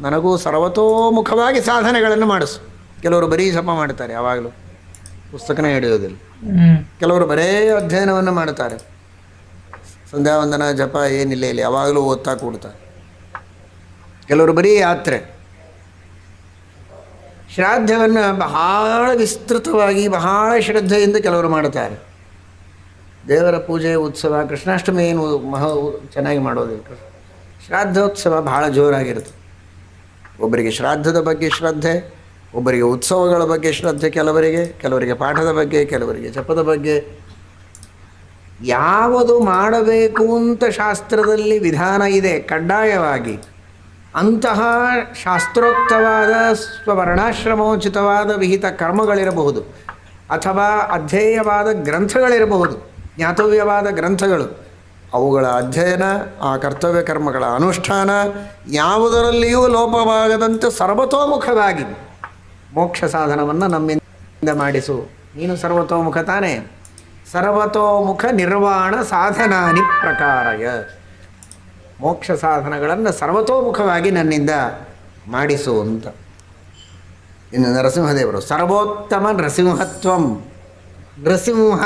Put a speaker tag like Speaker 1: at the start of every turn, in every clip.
Speaker 1: ನನಗೂ ಸರ್ವತೋಮುಖವಾಗಿ ಸಾಧನೆಗಳನ್ನು ಮಾಡಿಸು. ಕೆಲವರು ಬರೀ ಜಪ ಮಾಡ್ತಾರೆ ಯಾವಾಗಲೂ. ಪುಸ್ತಕನೇ ಹಿಡಿಯೋದಿಲ್ಲ. ಕೆಲವರು ಬರೇ ಅಧ್ಯಯನವನ್ನು ಮಾಡ್ತಾರೆ ಸಂಧ್ಯಾವಂದನ ಜಪ ಏನಿಲ್ಲ ಇಲ್ಲಿ ಯಾವಾಗಲೂ ಓದ್ತಾ ಕೂಡ್ತಾರೆ ಕೆಲವರು ಬರೀ ಯಾತ್ರೆ. ಶ್ರಾದ್ದವನ್ನು ಬಹಳ ವಿಸ್ತೃತವಾಗಿ ಬಹಳ ಶ್ರದ್ಧೆಯಿಂದ ಕೆಲವರು ಮಾಡುತ್ತಾರೆ. ದೇವರ ಪೂಜೆ ಉತ್ಸವ ಕೃಷ್ಣಾಷ್ಟಮಿ ಏನು ಮಹಾ ಚೆನ್ನಾಗಿ ಮಾಡೋದಿಲ್ಲ. ಶ್ರಾದ್ದೋತ್ಸವ ಬಹಳ ಜೋರಾಗಿರುತ್ತೆ. ಒಬ್ಬರಿಗೆ ಶ್ರಾದ್ದದ ಬಗ್ಗೆ ಶ್ರದ್ಧೆ, ಒಬ್ಬರಿಗೆ ಉತ್ಸವಗಳ ಬಗ್ಗೆ ಶ್ರದ್ಧೆ ಕೆಲವರಿಗೆ ಕೆಲವರಿಗೆ ಪಾಠದ ಬಗ್ಗೆ, ಕೆಲವರಿಗೆ ಜಪದ ಬಗ್ಗೆ. ಯಾವುದು ಮಾಡಬೇಕು ಅಂತ ಶಾಸ್ತ್ರದಲ್ಲಿ ವಿಧಾನ ಇದೆ, ಕಡ್ಡಾಯವಾಗಿ. ಅಂತಹ ಶಾಸ್ತ್ರೋಕ್ತವಾದ ಸ್ವವರ್ಣಾಶ್ರಮೋಚಿತವಾದ ವಿಹಿತ ಕರ್ಮಗಳಿರಬಹುದು, ಅಥವಾ ಅಧ್ಯೇಯವಾದ ಗ್ರಂಥಗಳಿರಬಹುದು, ಜ್ಞಾತವ್ಯವಾದ ಗ್ರಂಥಗಳು. ಅವುಗಳ ಅಧ್ಯಯನ, ಆ ಕರ್ತವ್ಯ ಕರ್ಮಗಳ ಅನುಷ್ಠಾನ ಯಾವುದರಲ್ಲಿಯೂ ಲೋಪವಾಗದಂತೆ ಸರ್ವತೋಮುಖವಾಗಿ ಮೋಕ್ಷ ಸಾಧನವನ್ನು ನಮ್ಮಿಂದ ಮಾಡಿಸು. ನೀನು ಸರ್ವತೋಮುಖ ತಾನೇ. ಸರ್ವತೋಮುಖ ನಿರ್ವಾಣ ಸಾಧನಾನಿ ಪ್ರಕಾರಯ. ಮೋಕ್ಷ ಸಾಧನಗಳನ್ನು ಸರ್ವತೋಮುಖವಾಗಿ ನನ್ನಿಂದ ಮಾಡಿಸು ಅಂತ. ಇನ್ನು ನರಸಿಂಹದೇವರು, ಸರ್ವೋತ್ತಮ ನೃಸಿಂಹತ್ವಂ ನೃಸಿಂಹ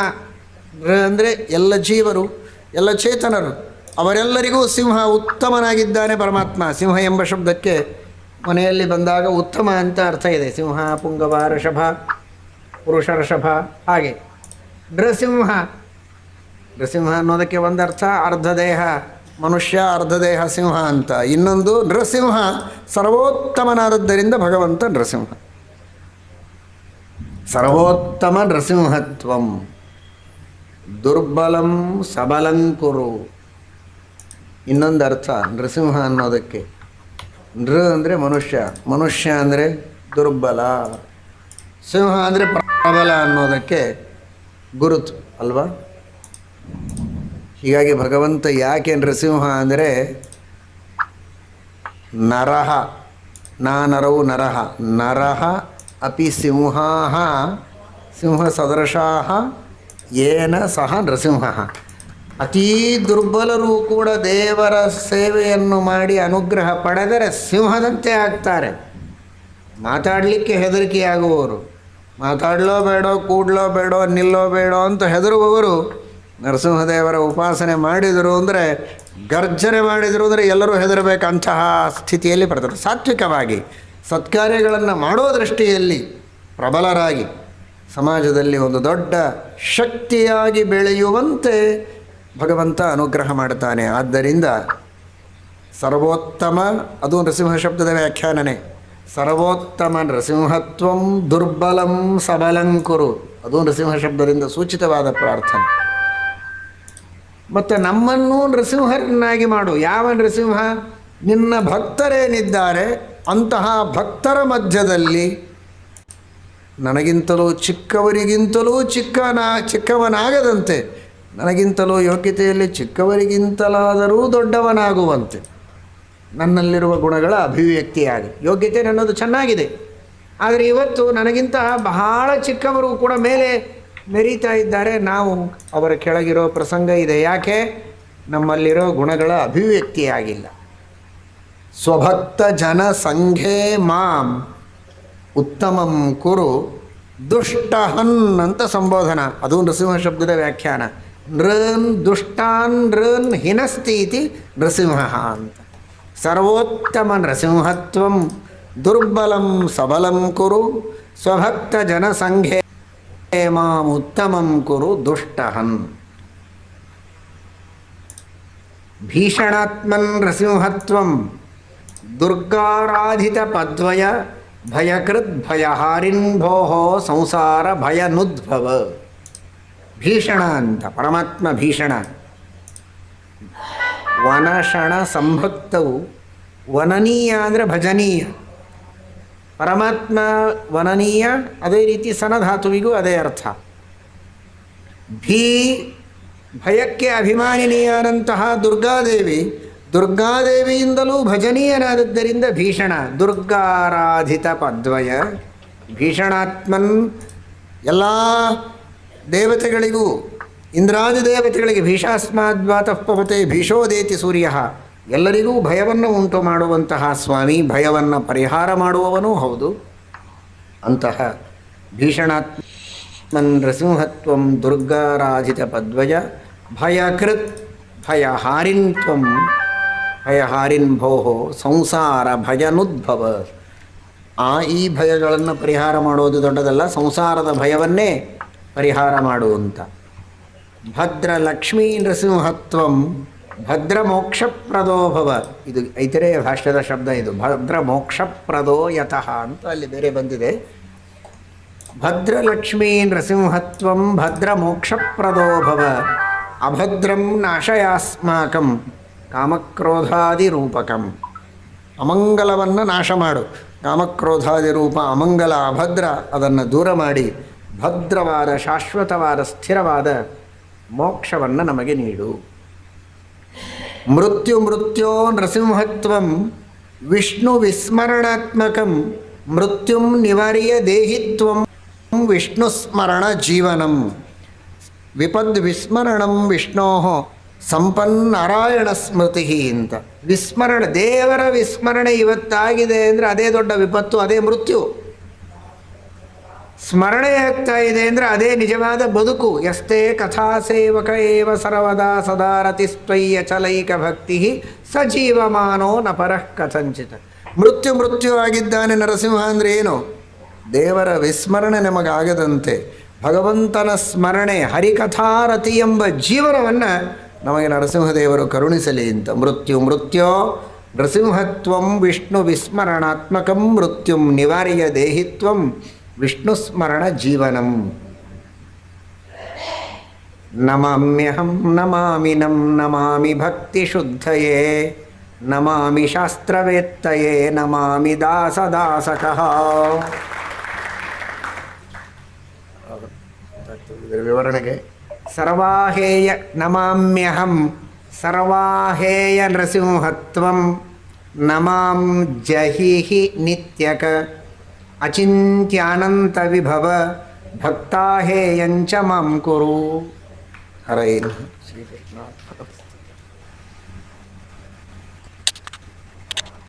Speaker 1: ಅಂದರೆ ಎಲ್ಲ ಜೀವರು. ಎಲ್ಲ ಚೇತನರು. ಅವರೆಲ್ಲರಿಗೂ ಸಿಂಹ ಉತ್ತಮನಾಗಿದ್ದಾನೆ ಪರಮಾತ್ಮ. ಸಿಂಹ ಎಂಬ ಶಬ್ದಕ್ಕೆ ಮನೆಯಲ್ಲಿ ಬಂದಾಗ ಉತ್ತಮ ಅಂತ ಅರ್ಥ ಇದೆ. ಸಿಂಹ, ಪುಂಗವ, ಋಷಭ, ಪುರುಷ, ಋಷಭ, ಹಾಗೆ. ನೃಸಿಂಹ. ನೃಸಿಂಹ ಅನ್ನೋದಕ್ಕೆ ಅರ್ಥ ಅರ್ಧ ದೇಹ ಮನುಷ್ಯ ಅರ್ಧ ದೇಹ ಸಿಂಹ ಅಂತ. ಇನ್ನೊಂದು ನೃಸಿಂಹ ಸರ್ವೋತ್ತಮನಾದದ್ದರಿಂದ ಭಗವಂತ ನೃಸಿಂಹ. ಸರ್ವೋತ್ತಮ ನೃಸಿಂಹತ್ವಂ. ದುರ್ಬಲಂ ಸಬಲಂಕುರು ಇನ್ನೊಂದು ಅರ್ಥ ನೃಸಿಂಹ ಅನ್ನೋದಕ್ಕೆ. ನೃ ಅಂದರೆ ಮನುಷ್ಯ ಮನುಷ್ಯ ಅಂದರೆ ದುರ್ಬಲ. ಸಿಂಹ ಅಂದರೆ ಪ್ರಬಲ ಅನ್ನೋದಕ್ಕೆ ಗುರುತು, ಅಲ್ವಾ? ಹೀಗಾಗಿ ಭಗವಂತ ಯಾಕೆ ನೃಸಿಂಹ ಅಂದರೆ ನರಹ ನಾ ನರವು ನರಹ. ನರಹ ಅಪಿ ಸಿಂಹಾ ಸಿಂಹ ಸದೃಶಾ ಏನ ಸಹ ನೃಸಿಂಹ ಅತೀ ದುರ್ಬಲರು ಕೂಡ ದೇವರ ಸೇವೆಯನ್ನು ಮಾಡಿ ಅನುಗ್ರಹ ಪಡೆದರೆ ಸಿಂಹದಂತೆ ಆಗ್ತಾರೆ. ಮಾತಾಡಲಿಕ್ಕೆ ಹೆದರಿಕೆಯಾಗುವವರು. ಮಾತಾಡಲೋ ಬೇಡೋ, ಕೂಡಲೋ ಬೇಡೋ, ನಿಲ್ಲೋ ಬೇಡೋ ಅಂತ ಹೆದರುವವರು ನರಸಿಂಹದೇವರ ಉಪಾಸನೆ ಮಾಡಿದರು ಅಂದರೆ, ಗರ್ಜನೆ ಮಾಡಿದರು ಅಂದರೆ ಎಲ್ಲರೂ ಹೆದರಬೇಕಂತಹ ಸ್ಥಿತಿಯಲ್ಲಿ ಬರ್ತಾರೆ ಸಾತ್ವಿಕವಾಗಿ ಸತ್ಕಾರ್ಯಗಳನ್ನು ಮಾಡೋ ದೃಷ್ಟಿಯಲ್ಲಿ ಪ್ರಬಲರಾಗಿ ಸಮಾಜದಲ್ಲಿ ಒಂದು ದೊಡ್ಡ ಶಕ್ತಿಯಾಗಿ ಬೆಳೆಯುವಂತೆ ಭಗವಂತ ಅನುಗ್ರಹ ಮಾಡ್ತಾನೆ ಆದ್ದರಿಂದ ಸರ್ವೋತ್ತಮ, ಅದು ನರಸಿಂಹ ಶಬ್ದದ ವ್ಯಾಖ್ಯಾನನೇ. ಸರ್ವೋತ್ತಮ ನೃಸಿಂಹತ್ವಂ ದುರ್ಬಲಂ ಸಬಲಂಕುರು ಅದು ನೃಸಿಂಹ ಶಬ್ದದಿಂದ ಸೂಚಿತವಾದ ಪ್ರಾರ್ಥನೆ. ಮತ್ತು ನಮ್ಮನ್ನು ನೃಸಿಂಹರನ್ನಾಗಿ ಮಾಡು. ಯಾವ ನೃಸಿಂಹ ನಿನ್ನ ಭಕ್ತರೇನಿದ್ದಾರೆ, ಅಂತಹ ಭಕ್ತರ ಮಧ್ಯದಲ್ಲಿ ನನಗಿಂತಲೂ ಚಿಕ್ಕವರಿಗಿಂತಲೂ ಚಿಕ್ಕನ, ಚಿಕ್ಕವನಾಗದಂತೆ, ನನಗಿಂತಲೂ ಯೋಗ್ಯತೆಯಲ್ಲಿ ಚಿಕ್ಕವರಿಗಿಂತಲಾದರೂ ದೊಡ್ಡವನಾಗುವಂತೆ. ನನ್ನಲ್ಲಿರುವ ಗುಣಗಳ ಅಭಿವ್ಯಕ್ತಿಯಾಗಿ. ಯೋಗ್ಯತೆ ನನ್ನದು ಚೆನ್ನಾಗಿದೆ. ಆದರೆ ಇವತ್ತು ನನಗಿಂತ ಬಹಳ ಚಿಕ್ಕವರು ಕೂಡ ಮೇಲೆ ಮೆರೀತಾ ಇದ್ದಾರೆ. ನಾವು ಅವರ ಕೆಳಗಿರೋ ಪ್ರಸಂಗ ಇದೆ. ಯಾಕೆ? ನಮ್ಮಲ್ಲಿರೋ ಗುಣಗಳ ಅಭಿವ್ಯಕ್ತಿಯಾಗಿಲ್ಲ. ಸ್ವಭಕ್ತ ಜನ ಸಂಘೇ ಮಾಂ. ಉತ್ತಮಂ ಕುರು ದುಷ್ಟಹನ್ ಅಂತ ಸಂಬೋಧನ ಅದು ನೃಸಿಂಹ ಶಬ್ದದ ವ್ಯಾಖ್ಯಾನ ನೃನ್ ದುಷ್ಟಾನ್ ನೃನ್ ಹಿನಸ್ತಿ ಇತಿ ನೃಸಿಂಹ ಅಂತ ಸರ್ವೋತ್ತಮ ನೃಸಿಂಹತ್ವಂ ದುರ್ಬಲಂ ಸಬಲಂ ಕುರು ಸ್ವಭಕ್ತ ಜನಸಂಘೆ ಮಾಂ ಉತ್ತಮಂ ಕುರು ದುಷ್ಟಹನ್ ಭೀಷಣಾತ್ಮನ್ ನೃಸಿಂಹತ್ವಂ ದುರ್ಗಾರಾಧಿತ ಪದ್ವಯ ಭಯಕೃತ್ ಭಯಹಾರಿನ್ ಭೋಃ ಸಂಸಾರ ಭಯನುದ್ಭವ ಭೀಷಣ ಅಂತ ಪರಮಾತ್ಮ ಭೀಷಣ ವನಷಣ ಸಂಭಕ್ತವು ವನನೀಯ ಅಂದರೆ ಭಜನೀಯ ಪರಮಾತ್ಮ ವನನೀಯ ಅದೇ ರೀತಿ ಸನಧಾತುವಿಗೂ ಅದೇ ಅರ್ಥ। ಭೀ ಭಯಕ್ಕೆ ಅಭಿಮಾನಿನಿಯಾದಂತಹ ದುರ್ಗಾದೇವಿ ದುರ್ಗಾದೇವಿಯಿಂದಲೂ ಭಜನೀಯನಾದದ್ದರಿಂದ ಭೀಷಣ, ದುರ್ಗಾರಾಧಿತ ಪದ್ವಯ. ಭೀಷಣಾತ್ಮನ್ ಎಲ್ಲ ದೇವತೆಗಳಿಗೂ, ಇಂದ್ರಾದಿ ದೇವತೆಗಳಿಗೆ ಭೀಷಾಸ್ಮಾದ್ವಾತಃಪವತೆ ಭೀಷೋದೇತಿ ಸೂರ್ಯ. ಎಲ್ಲರಿಗೂ ಭಯವನ್ನು ಉಂಟು ಮಾಡುವಂತಹ ಸ್ವಾಮಿ, ಭಯವನ್ನು ಪರಿಹಾರ ಮಾಡುವವನೂ ಹೌದು. ಅಂತಹ ಭೀಷಣಾತ್ಮನ್ ನೃಸಿಂಹತ್ವಂ ದುರ್ಗಾರಾಧಿತ ಪದ್ವಯ, ಭಯಕೃತ್ ಭಯಹಾರಿನ್ ತ್ವಂ ಭಯಹಾರಿನ್ ಭೋಹೋ ಸಂಸಾರ ಭಯನುದ್ಭವ. ಆ ಈ ಭಯಗಳನ್ನು ಪರಿಹಾರ ಮಾಡೋದು ದೊಡ್ಡದಲ್ಲ, ಸಂಸಾರದ ಭಯವನ್ನೇ ಪರಿಹಾರ ಮಾಡುವಂತ ಭದ್ರ ಲಕ್ಷ್ಮೀ ನೃಸಿಂಹತ್ವಂ ಭದ್ರ ಮೋಕ್ಷಪ್ರದೋಭವ ಇದು ಐತರೆಯ ಭಾಷ್ಯದ ಶಬ್ದ ಇದು. ಭದ್ರ ಮೋಕ್ಷಪ್ರದೋ ಯತಃ ಅಂತ ಅಲ್ಲಿ ಬೇರೆ ಬಂದಿದೆ. ಭದ್ರ ಲಕ್ಷ್ಮೀ ನೃಸಿಂಹತ್ವಂ ಭದ್ರ ಮೋಕ್ಷಪ್ರದೋಭವ ಅಭದ್ರಂ ನಾಶಯಾಸ್ಮಾಕಂ. ಕಾಮಕ್ರೋಧಾದಿ ರೂಪಕಂ ಅಮಂಗಲವನ್ನು ನಾಶ ಮಾಡು ಕಾಮಕ್ರೋಧಾದಿ ರೂಪ ಅಮಂಗಲ ಅಭದ್ರ, ಅದನ್ನು ದೂರ ಮಾಡಿ. ಭದ್ರವಾದ, ಶಾಶ್ವತವಾದ, ಸ್ಥಿರವಾದ ಮೋಕ್ಷವನ್ನು ನಮಗೆ ನೀಡು. ಮೃತ್ಯು ಮೃತ್ಯೋ ನೃಸಿಂಹತ್ವಂ ವಿಷ್ಣು ವಿಸ್ಮರಣಾತ್ಮಕಂ, ಮೃತ್ಯುಂ ನಿವಾರ್ಯ ದೇಹಿತ್ವಂ, ವಿಷ್ಣು ಸ್ಮರಣ ಜೀವನಂ. ವಿಪದ್ ವಿಸ್ಮರಣಂ ವಿಷ್ಣೋ ಸಂಪನ್ನಾರಾಯಣ ಸ್ಮೃತಿ ಅಂತ. ವಿಸ್ಮರಣ, ದೇವರ ವಿಸ್ಮರಣೆ ಇವತ್ತಾಗಿದೆ ಅಂದರೆ ಅದೇ ದೊಡ್ಡ ವಿಪತ್ತು, ಅದೇ ಮೃತ್ಯು. ಸ್ಮರಣೆ ಆಗ್ತಾ ಇದೆ ಅಂದರೆ ಅದೇ ನಿಜವಾದ ಬದುಕು. ಎಷ್ಟೇ ಕಥಾ ಸೇವಕ ಏವ ಸರ್ವದಾ ಸದಾ ರತಿಸ್ತ್ವಯ್ಯ ಚಲೈಕ ಭಕ್ತಿ ಸಜೀವಮಾನೋ ನ ಪರಃ ಕಥಂಚಿತ. ಮೃತ್ಯು ಮೃತ್ಯು ಆಗಿದ್ದಾನೆ ನರಸಿಂಹ ಅಂದರೆ ಏನು? ದೇವರ ವಿಸ್ಮರಣೆ ನಮಗಾಗದಂತೆ. ಭಗವಂತನ ಸ್ಮರಣೆ ಹರಿಕಥಾರತಿ ಎಂಬ ಜೀವನವನ್ನು ನಮಗೆ ನರಸಿಂಹದೇವರು ಕರುಣಿಸಲಿ ಅಂತ. ಮೃತ್ಯು, ಮೃತ್ಯೋ, ನೃಸಿಂಹತ್ವಂ, ವಿಷ್ಣು ವಿಸ್ಮರಣಾತ್ಮಕಂ, ಮೃತ್ಯುಂ ನಿವಾರಿಯ ದೇಹಿತ್ವಂ, ವಿಷ್ಣು ಸ್ಮರಣ ಜೀವನಂ. ನಮಾಮ್ಯಹಂ ನಮಾಮಿ ನಂ ನಮಾಮಿ ಭಕ್ತಿ ಶುದ್ಧಯೇ, ನಮಾಮಿ ಶಾಸ್ತ್ರವೇತ್ತಯೇ, ನಮಾಮಿ ದಾಸದಾಸಕಃ. ವಿವರಣೆಗೆ सर्वाहेय नमाम्यहम सर्वाहेय नृसिंहत्वं नमां जहिः नित्यक अचिन्त्यानन्तविभव भक्ताहेयञ्च माँ कुरु। हरे श्रीकृष्ण